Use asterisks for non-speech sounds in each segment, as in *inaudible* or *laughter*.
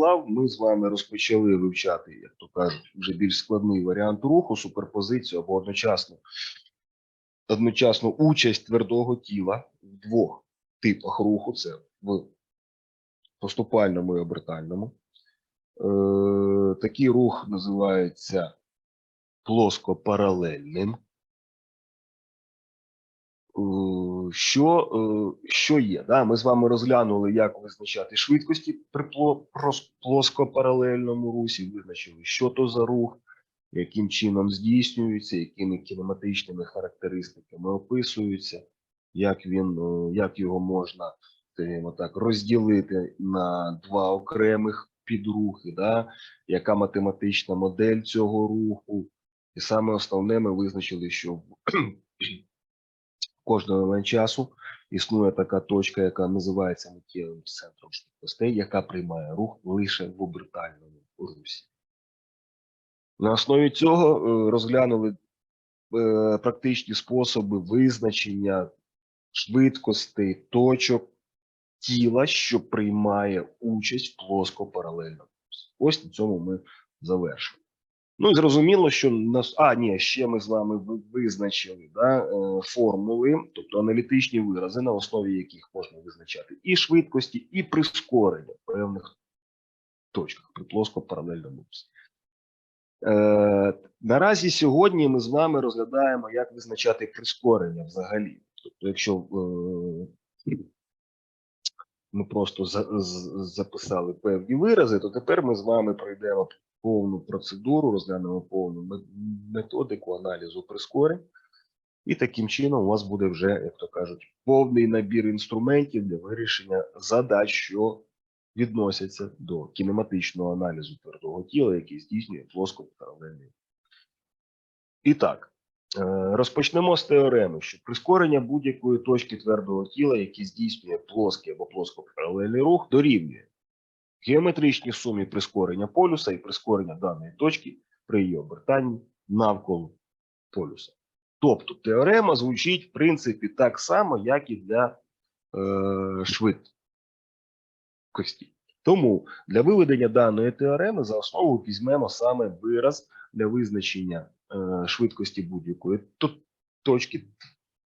надсилав, ми з вами розпочали вивчати, як то кажуть, вже більш складний варіант руху, суперпозицію або одночасно, одночасно участь твердого тіла в двох типах руху: це в поступальному і обертальному. Е, такий рух називається плоскопаралельним. Е, Що, е, що є? Да? Ми з вами розглянули, як визначати швидкості при плоскопаралельному русі, визначили, що то за рух, яким чином здійснюється, якими кінематичними характеристиками описується, як він, е, як його можна скажімо так, розділити на два окремих підрухи, да? яка математична модель цього руху. І саме основне, ми визначили, що кожний момент часу існує така точка, яка називається миттєвим центром швидкостей, яка приймає рух лише в обертальному русі. На основі цього е, розглянули е, практичні способи визначення швидкостей точок тіла, що приймає участь в плоскопаралельному русі. Ось на цьому ми завершимо. Ну і зрозуміло, що нас. А, ні, ще ми з вами визначили да, е, формули, тобто аналітичні вирази, на основі яких можна визначати і швидкості, і прискорення в певних точках при плоскопаралельному русі. Е, наразі сьогодні ми з вами розглядаємо, як визначати прискорення взагалі. Тобто, якщо е, ми просто за, з- записали певні вирази, то тепер ми з вами пройдемо повну процедуру, розглянемо повну методику аналізу прискорень. І таким чином у вас буде вже, як то кажуть, повний набір інструментів для вирішення задач, що відносяться до кінематичного аналізу твердого тіла, який здійснює плоскопаралельний. рух. І так, е, розпочнемо з теореми, що прискорення будь-якої точки твердого тіла, яке здійснює плоский або плоскопаралельний рух, дорівнює геометричній сумі прискорення полюса і прискорення даної точки при її обертанні навколо полюса. Тобто теорема звучить в принципі так само, як і для е, швидкості. Тому для виведення даної теореми за основу візьмемо саме вираз для визначення е, швидкості будь-якої точки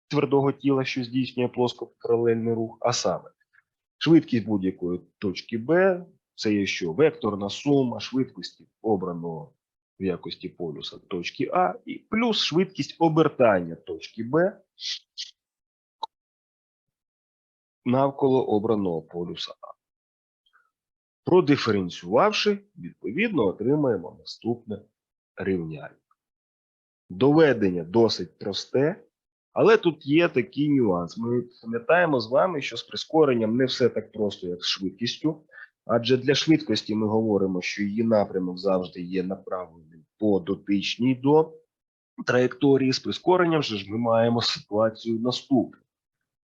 твердого тіла, що здійснює плоскопаралельний рух, а саме швидкість будь-якої точки Б, це є що? Векторна сума швидкості обраного в якості полюса точки А, і плюс швидкість обертання точки Б навколо обраного полюса А. Продиференціювавши, відповідно, отримаємо наступне рівняння. Доведення досить просте, але тут є такий нюанс. Ми пам'ятаємо з вами, що з прискоренням не все так просто, як з швидкістю. Адже для швидкості ми говоримо, що її напрямок завжди є направлений по дотичній до траєкторії. З прискоренням же ж ми маємо ситуацію наступну.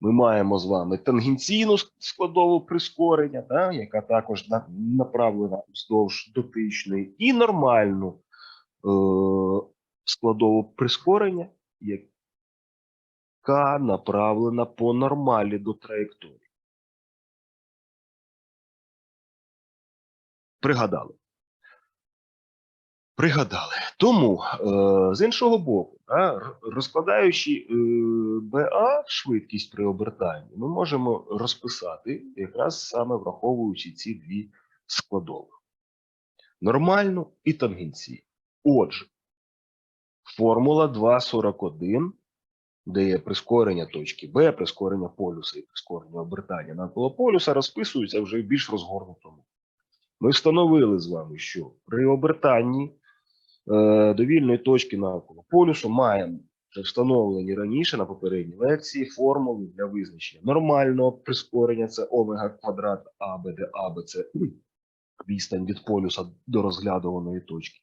Ми маємо з вами тангенційну складову прискорення, да, яка також направлена вздовж дотичної, і нормальну е, складову прискорення, яка направлена по нормалі до траєкторії. Пригадали. Пригадали. Тому, е, з іншого боку, да, розкладаючи е, БА швидкість при обертанні, ми можемо розписати якраз саме враховуючи ці дві складові: нормальну і тангенційну. Отже, формула 2.41, де є прискорення точки Б, прискорення полюса і прискорення обертання навколо полюса, розписується вже в більш розгорнутому. Ми встановили з вами, що при обертанні е, до вільної точки навколо полюсу маємо встановлені раніше на попередній лекції формули для визначення нормального прискорення це омега квадрат АБ, де АБ це кхм, відстань від полюса до розглядуваної точки.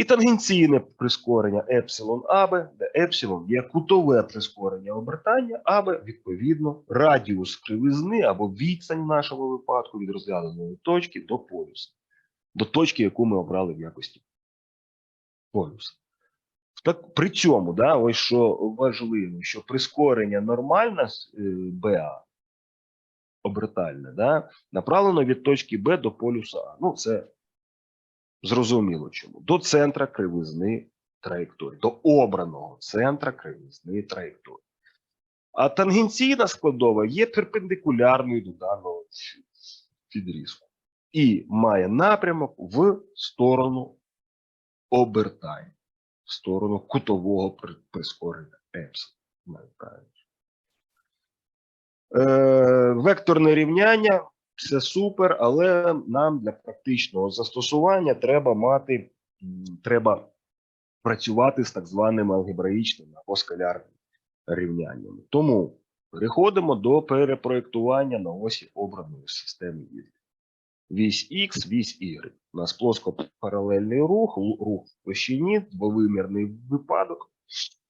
І тангенційне прискорення епсилон АБ, де епсилон є кутове прискорення обертання, АБ, відповідно, радіус кривизни або відстань в нашому випадку від розгляданої точки до полюса, до точки, яку ми обрали в якості полюса. Так, при цьому, да, ось що важливо, що прискорення нормальне е, БА обертальне, да, направлено від точки Б до полюса А. Ну, це зрозуміло чому. До центра кривизни траєкторії, до обраного центра кривизни траєкторії. А тангенційна складова є перпендикулярною до даного відрізку і має напрямок в сторону обертання, в сторону кутового прискорення епсилон. Е, векторне рівняння це супер, але нам для практичного застосування треба мати, треба працювати з так званими алгебраїчними або скалярними рівняннями. Тому переходимо до перепроєктування на осі обраної системи Y. Вісь X, вісь Y. У нас плоскопаралельний рух, рух в площині, двовимірний випадок,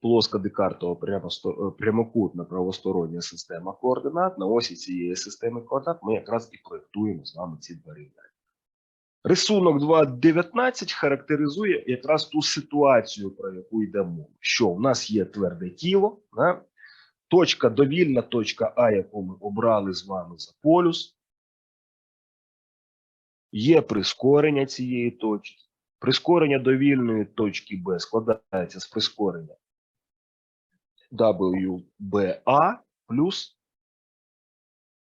плоска декартова е, прямокутна правостороння система координат. На осі цієї системи координат ми якраз і проєктуємо з вами ці два рівняння. Рисунок 2.19 характеризує якраз ту ситуацію, про яку йде мова. Що у нас є тверде тіло, да? точка довільна, точка А, яку ми обрали з вами за полюс. Є прискорення цієї точки. Прискорення довільної точки Б складається з прискорення WBA плюс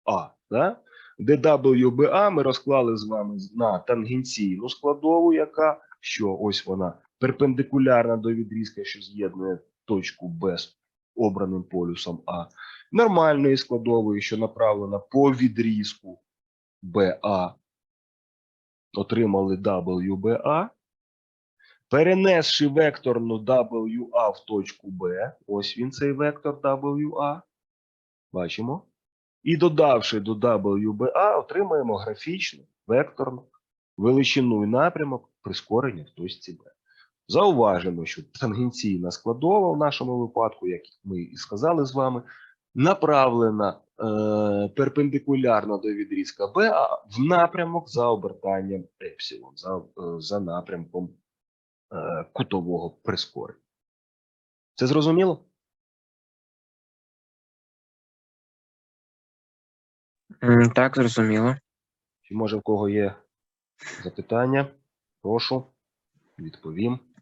А. Да? Де WBA ми розклали з вами на тангенційну складову, яка що ось вона перпендикулярна до відрізка, що з'єднує точку Б з обраним полюсом А. Нормальної складової, що направлена по відрізку БА отримали WBA, перенесши векторну WA в точку B, ось він цей вектор WA, бачимо, і додавши до WBA, отримаємо графічну векторну величину і напрямок прискорення в точці B. Зауважимо, що тангенційна складова в нашому випадку, як ми і сказали з вами, направлена е, перпендикулярно до відрізка а в напрямок за обертанням епсилон, за, е, за напрямком кутового прискорення. Це зрозуміло? Так, зрозуміло. Чи може в кого є запитання? Прошу, відповім.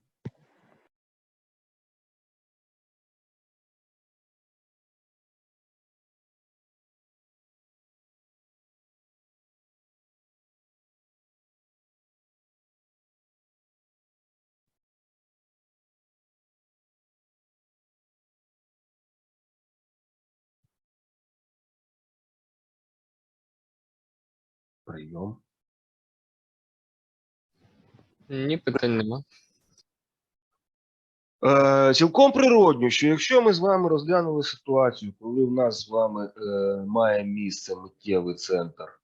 Прийом. Ні, питань нема. Е, цілком природньо, що якщо ми з вами розглянули ситуацію, коли в нас з вами е, має місце миттєвий центр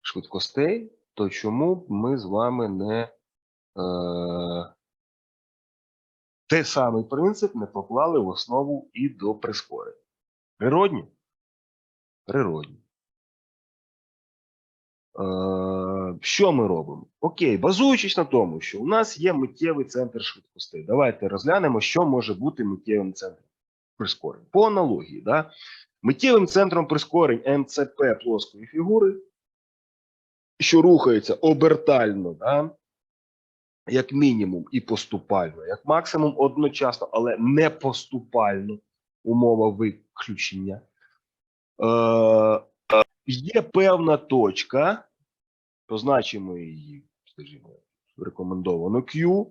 швидкостей, то чому б ми з вами не е, той самий принцип не поклали в основу і до прискорення? Природні? Природні. Е, що ми робимо? Окей, базуючись на тому, що у нас є миттєвий центр швидкостей. Давайте розглянемо, що може бути миттєвим центром прискорень. По аналогії, да? миттєвим центром прискорень МЦП плоскої фігури, що рухається обертально, да? як мінімум, і поступально, як максимум одночасно, але не поступально, умова виключення. Е, є певна точка, позначимо її, скажімо, рекомендовано Q,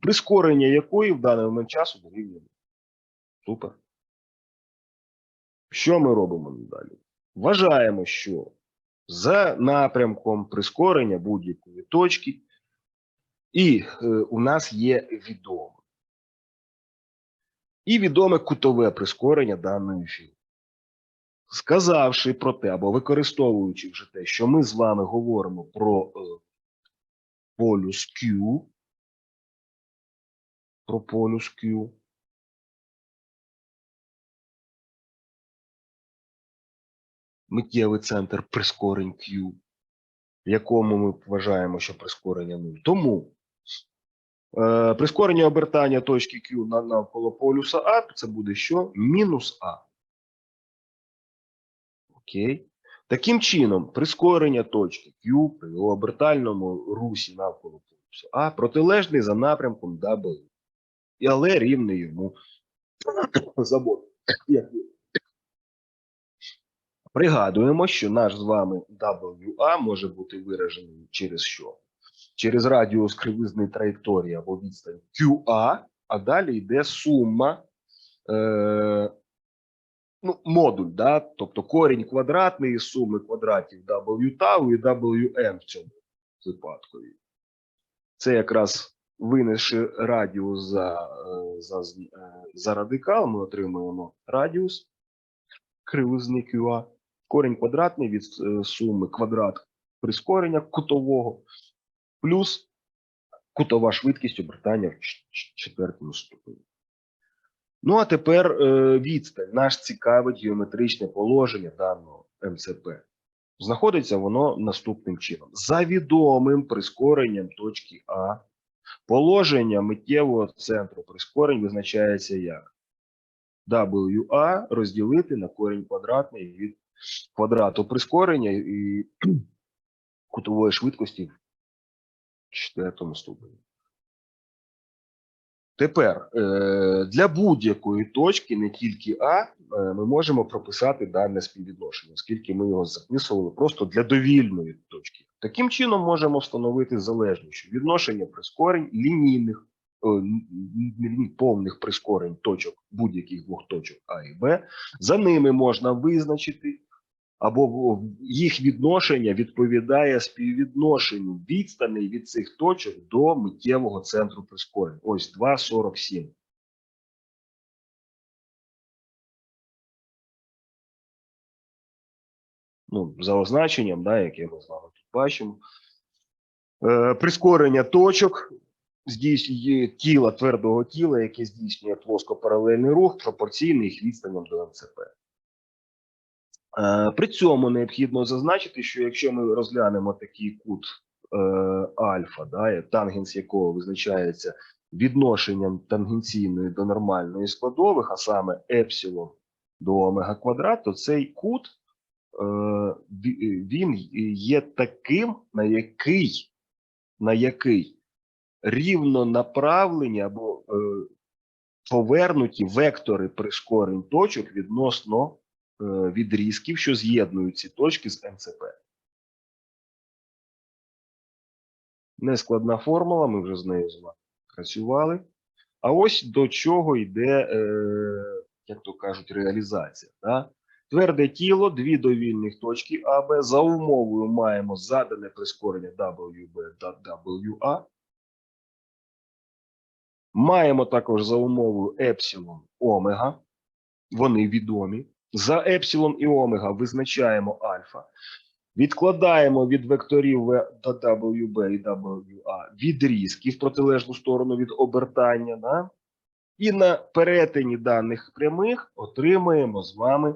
прискорення якої в даний момент часу дорівнює. Супер. Що ми робимо далі? Вважаємо, що за напрямком прискорення будь-якої точки, і е, у нас є відоме. І відоме кутове прискорення даної фігури сказавши про те, або використовуючи вже те, що ми з вами говоримо про е, полюс Q, про полюс Q, миттєвий центр прискорень Q, в якому ми вважаємо, що прискорення 0. Тому е, прискорення обертання точки Q на- навколо полюса А, це буде що? Мінус А. Окей. Таким чином, прискорення точки Q при обертальному русі навколо полюсу А протилежний за напрямком W. Але рівний йому *coughs* забор. Пригадуємо, що наш з вами WA може бути виражений через що? Через радіус кривизної траєкторії або відстань QA, а далі йде сума, е, ну, модуль, да? тобто корінь квадратний суми квадратів W тау і WM в цьому випадку. Це якраз винесши радіус за, е, за, е, за радикал, ми отримуємо радіус кривизни QA, корінь квадратний від е, суми квадрат прискорення кутового, плюс кутова швидкість обертання в четвертому ступені. Ну а тепер е, відстань. Наш цікавить геометричне положення даного МЦП. Знаходиться воно наступним чином: за відомим прискоренням точки А, положення миттєвого центру прискорень визначається як WA розділити на корінь квадратний від квадрату прискорення і кутової швидкості в четвертому ступені. Тепер е, для будь-якої точки, не тільки А, е, ми можемо прописати дане співвідношення, оскільки ми його записували просто для довільної точки. Таким чином можемо встановити залежність, що відношення прискорень лінійних е, повних прискорень точок будь-яких двох точок А і Б, за ними можна визначити або їх відношення відповідає співвідношенню відстаней від цих точок до миттєвого центру прискорень. Ось 2,47. Ну, за означенням, да, яке ми з вами тут бачимо. Е, прискорення точок здійснює тіла твердого тіла, яке здійснює плоскопаралельний рух, пропорційний їх відстаням до МЦП. Е, При цьому необхідно зазначити, що якщо ми розглянемо такий кут е, альфа, да, тангенс якого визначається відношенням тангенційної до нормальної складових, а саме епсилон до омега квадрат, то цей кут е, він є таким, на який, на який рівно направлені або повернуті вектори прискорень точок відносно відрізків, що з'єднують ці точки з МЦП. Нескладна формула, ми вже з нею з вами працювали. А ось до чого йде, е, як то кажуть, реалізація. Да? Тверде тіло, дві довільних точки АБ. За умовою маємо задане прискорення WB та WA. Маємо також за умовою епсилон омега. Вони відомі. За епсилон і омега визначаємо альфа. Відкладаємо від векторів WB і WA відрізки в протилежну сторону від обертання. Да? І на перетині даних прямих отримаємо з вами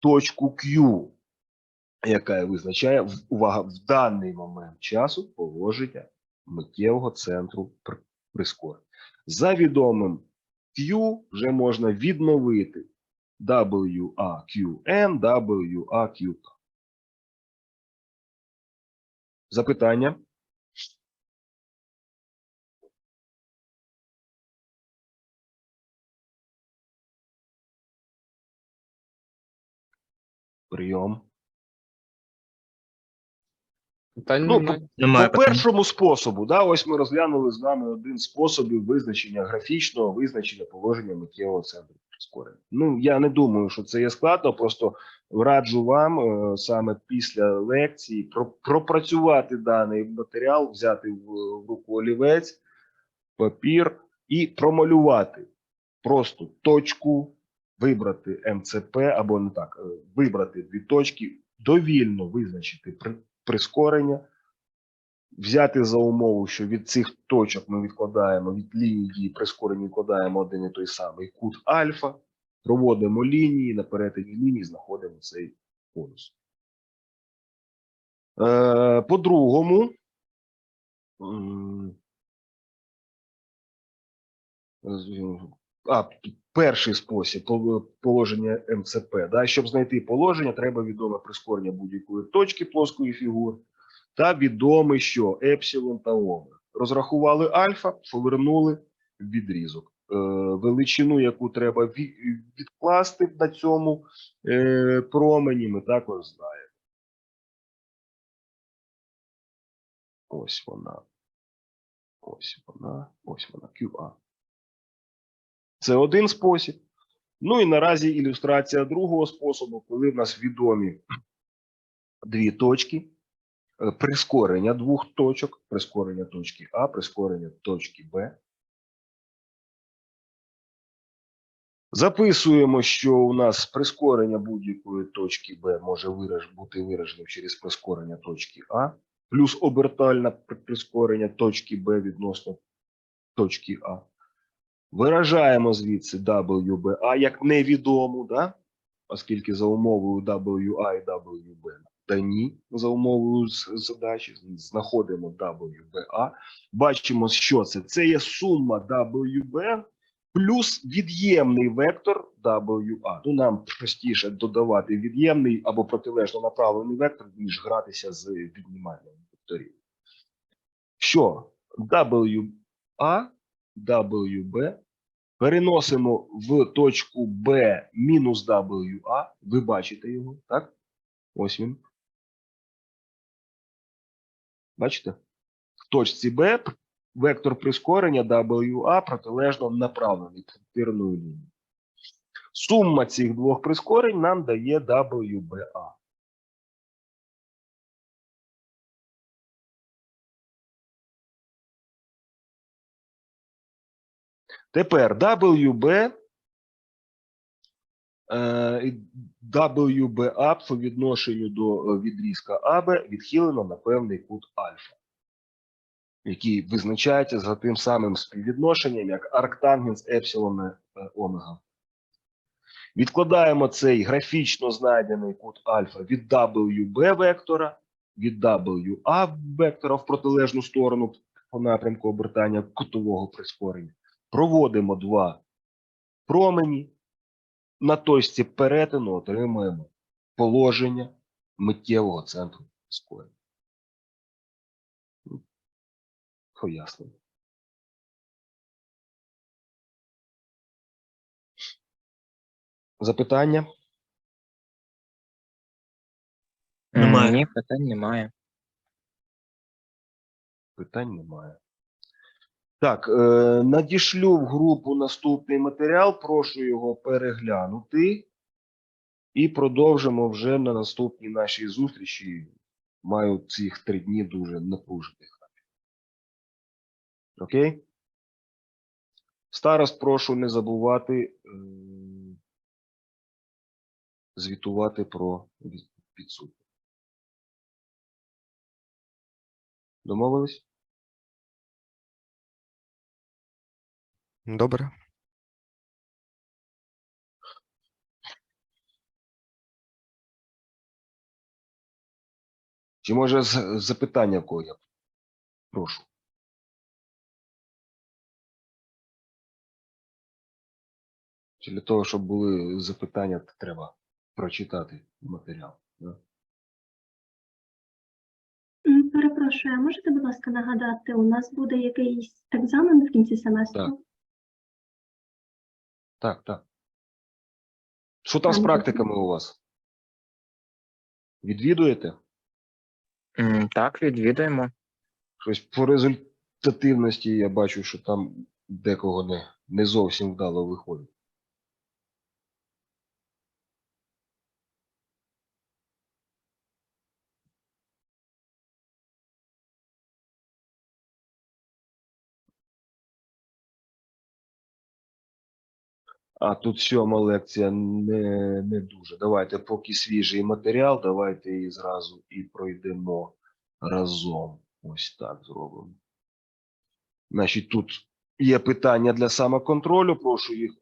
точку Q, яка визначає увага в даний момент часу положення миттєвого центру пр- прискорення. За відомим Q вже можна відновити WAQN, WAQT. Запитання? Прийом. Ну, немає. Немає По першому способу, да, ось ми розглянули з вами один з способів визначення графічного визначення положення миттєвого центру прискорення. Ну я не думаю, що це є складно. Просто раджу вам е, саме після лекції про, пропрацювати даний матеріал, взяти в, руку олівець, папір і промалювати просто точку, вибрати МЦП або не так, е, вибрати дві точки, довільно визначити при, прискорення взяти за умову, що від цих точок ми відкладаємо від лінії дії прискорення відкладаємо один і той самий кут альфа, проводимо лінії, на перетині лінії знаходимо цей конус. Е, по-другому, а, перший спосіб положення МЦП. Да? Щоб знайти положення, треба відоме прискорення будь-якої точки плоскої фігури та відоме, що епсилон та омега. Розрахували альфа, повернули відрізок. Е, величину, яку треба відкласти на цьому е, промені, ми також знаємо. Ось вона. Ось вона. Ось вона. QA. Це один спосіб. Ну і наразі ілюстрація другого способу, коли в нас відомі дві точки, прискорення двох точок, прискорення точки А, прискорення точки Б. Записуємо, що у нас прискорення будь-якої точки Б може бути вираженим через прискорення точки А, плюс обертальне прискорення точки Б відносно точки А. Виражаємо звідси WBA як невідому, да? оскільки за умовою WA і WB дані за умовою задачі, знаходимо WBA, бачимо, що це. Це є сума WB плюс від'ємний вектор WA. Ну, нам простіше додавати від'ємний або протилежно направлений вектор, ніж гратися з відніманням векторів. Що WA, WB переносимо в точку B мінус WA. Ви бачите його, так? Ось він. Бачите? В точці B вектор прискорення WA протилежно направлений пунктирною лінією. Сума цих двох прискорень нам дає WBA. Тепер WB WBA по відношенню до е, відрізка АБ відхилено на певний кут альфа, який визначається за тим самим співвідношенням, як арктангенс епсилон е, омега. Відкладаємо цей графічно знайдений кут альфа від WB вектора, від WA вектора в протилежну сторону по напрямку обертання кутового прискорення. Проводимо два промені. На точці перетину отримуємо положення миттєвого центру. Ну, Пояснення. Запитання? Немає. Ні, питань немає. Питань немає. Так, е, надішлю в групу наступний матеріал. Прошу його переглянути. І продовжимо вже на наступній нашій зустрічі. Маю цих три дні дуже напружених. Окей? Старост, прошу не забувати е, звітувати про підсудних. Домовились? Добре. Чи може з- запитання в кого є? Прошу. Чи для того, щоб були запитання, то треба прочитати матеріал. Да? М, Перепрошую, а можете, будь ласка, нагадати, у нас буде якийсь екзамен в кінці семестру? Так, так. так. Що там з практиками у вас? Відвідуєте? М, Так, відвідуємо. Щось по результативності я бачу, що там декого не, не зовсім вдало виходить. А тут сьома лекція не, не дуже. Давайте, поки свіжий матеріал, давайте її зразу і пройдемо разом. Ось так зробимо. Значить, тут є питання для самоконтролю, прошу їх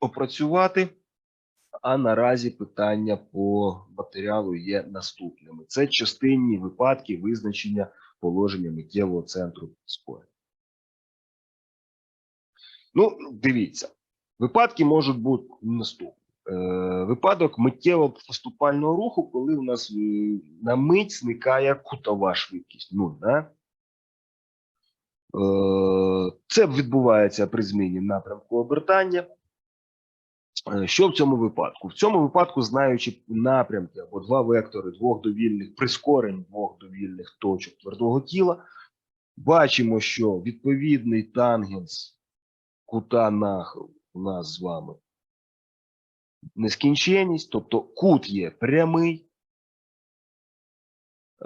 опрацювати. А наразі питання по матеріалу є наступними. Це частинні випадки визначення положення миттєвого центру спору. Ну, дивіться. Випадки можуть бути наступні. Е, випадок миттєво поступального руху, коли у нас е, на мить зникає кутова швидкість. Ну, да? Е, Це відбувається при зміні напрямку обертання. Що в цьому випадку? В цьому випадку, знаючи напрямки або два вектори двох довільних прискорень двох довільних точок твердого тіла, бачимо, що відповідний тангенс кута нахилу у нас з вами нескінченність, тобто кут є прямий.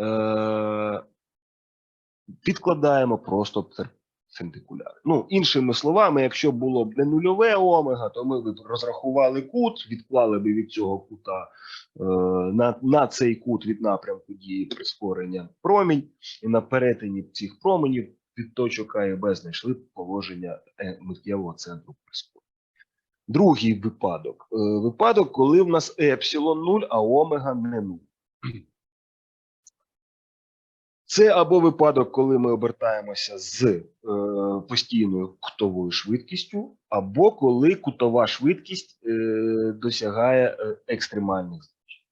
Е, Підкладаємо просто перпендикуляр. Ну, іншими словами, якщо було б не нульове омега, то ми б розрахували кут, відклали б від цього кута е, на, на цей кут від напрямку дії прискорення промінь, і на перетині цих променів від точок А і Б знайшли положення е, миттєвого центру прискорення. Другий випадок. Е, випадок, коли в нас епсилон 0, а омега не 0. Це або випадок, коли ми обертаємося з е, постійною кутовою швидкістю, або коли кутова швидкість е, досягає екстремальних значень,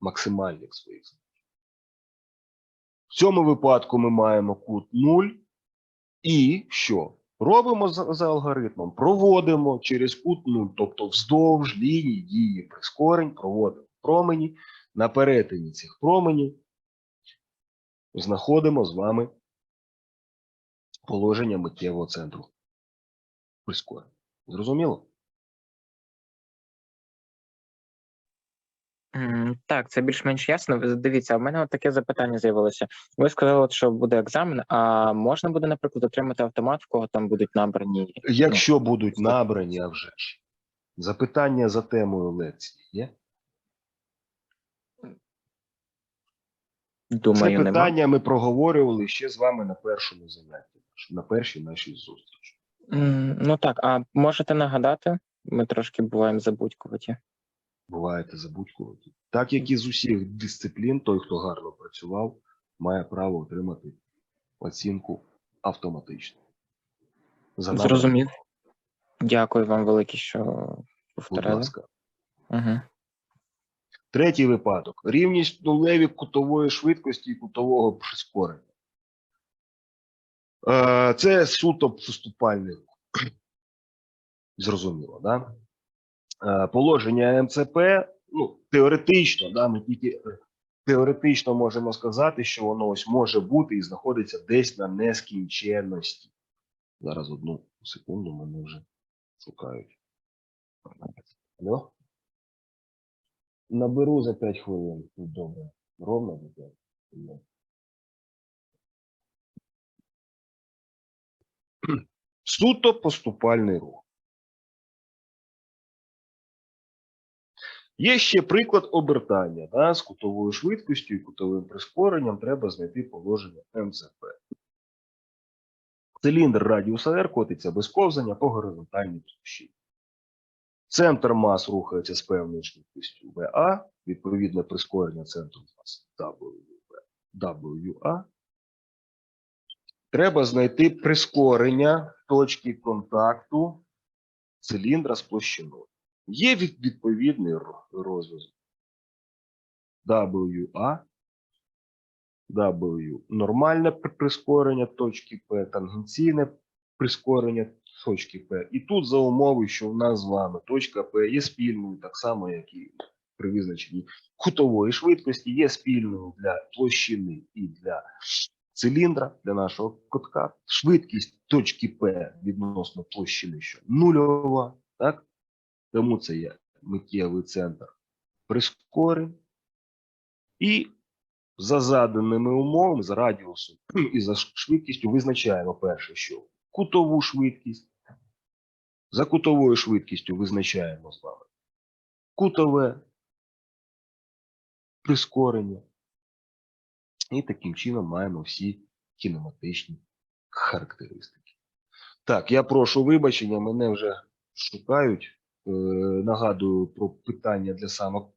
максимальних своїх значень. В цьому випадку ми маємо кут 0 і що? Робимо за, за алгоритмом, проводимо через кут 0, тобто вздовж лінії дії прискорень, проводимо промені. На перетині цих променів знаходимо з вами положення миттєвого центру прискорень. Зрозуміло? Так, це більш-менш ясно. Ви Дивіться, в мене от таке запитання з'явилося. Ви сказали, що буде екзамен, а можна буде, наприклад, отримати автомат, в кого там будуть набрані. Якщо будуть набрані, а вже ж. Запитання за темою лекції є? Думаю, Це нема. ми проговорювали ще з вами на першому занятті, на першій нашій зустрічі. Ну так, а можете нагадати? Ми трошки буваємо забудькуваті. Буваєте забудькувати. Так як і з усіх дисциплін, той, хто гарно працював, має право отримати оцінку автоматично. За. Зрозумів. Дякую вам велике, що повторили. Будь ласка. Угу. Третій випадок. Рівність нулеві кутової швидкості і кутового прискорення. Е, Це суто поступальний рух. Зрозуміло, да? Е, Положення МЦП, ну, теоретично, да, ми тільки е, теоретично можемо сказати, що воно ось може бути і знаходиться десь на нескінченності. Зараз одну секунду мене вже шукають. Алло? Наберу за 5 хвилин. Добре. Ровно за 5 хвилин. Суто поступальний рух. Є ще приклад обертання да, з кутовою швидкістю і кутовим прискоренням. Треба знайти положення МЦП. Циліндр радіуса R котиться без ковзання по горизонтальній площині. Центр мас рухається з певною швидкістю VA, відповідне прискорення центру мас WA. Треба знайти прискорення точки контакту циліндра з площиною. Є відповідний розв'язок. WA, W нормальне прискорення точки P, тангенційне прискорення точки P. І тут за умови, що в нас з вами точка P є спільною, так само, як і при визначенні кутової швидкості, є спільною для площини і для циліндра, для нашого кутка. Швидкість точки P відносно площини, що нульова, так? Тому це є миттєвий центр прискорень. І за заданими умовами, за радіусом *clears throat* і за швидкістю визначаємо перше, що кутову швидкість. За кутовою швидкістю визначаємо з вами кутове прискорення. І таким чином маємо всі кінематичні характеристики. Так, я прошу вибачення, мене вже шукають. Е, нагадую про питання для самоконтролю.